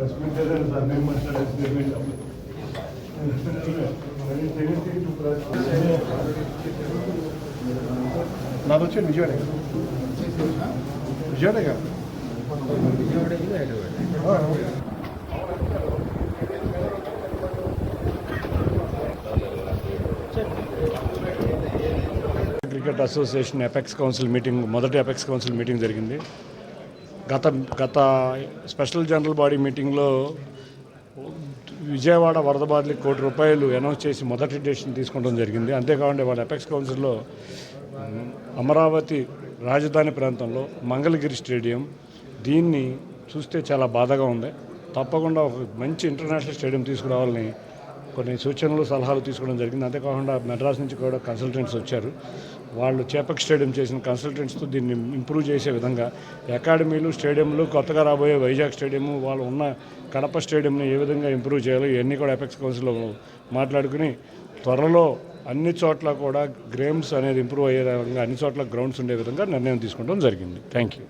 Suspended sir నాది వచ్చి విజయవాడ కదా cricket association apex council meeting మొదటి ఎపెక్స్ కౌన్సిల్ మీటింగ్ జరిగింది. గత గత స్పెషల్ జనరల్ బాడీ మీటింగ్లో విజయవాడ వరద బాధితులకు కోటి రూపాయలు అనౌన్స్ చేసి మొదటి డెసిషన్ తీసుకోవడం జరిగింది. అంతేకాకుండా వాళ్ళ ఎపెక్స్ కౌన్సిల్లో అమరావతి రాజధాని ప్రాంతంలో మంగళగిరి స్టేడియం దీన్ని చూస్తే చాలా బాధగా ఉంది. తప్పకుండా ఒక మంచి ఇంటర్నేషనల్ స్టేడియం తీసుకురావాలని కొన్ని సూచనలు సలహాలు తీసుకోవడం జరిగింది. అంతేకాకుండా మెడ్రాస్ నుంచి కూడా కన్సల్టెంట్స్ వచ్చారు. వాళ్ళు చేపక్ స్టేడియం చేసిన కన్సల్టెంట్స్తో దీన్ని ఇంప్రూవ్ చేసే విధంగా అకాడమీలు స్టేడియంలు కొత్తగా రాబోయే వైజాగ్ స్టేడియము వాళ్ళు ఉన్న కడప స్టేడియంని ఏ విధంగా ఇంప్రూవ్ చేయాలో ఇవన్నీ కూడా ఎపెక్స్ కౌన్సిల్లో మాట్లాడుకుని త్వరలో అన్ని చోట్ల కూడా గ్రేమ్స్ అనేది ఇంప్రూవ్ అయ్యే విధంగా అన్ని చోట్ల గ్రౌండ్స్ ఉండే విధంగా నిర్ణయం తీసుకోవడం జరిగింది. Thank you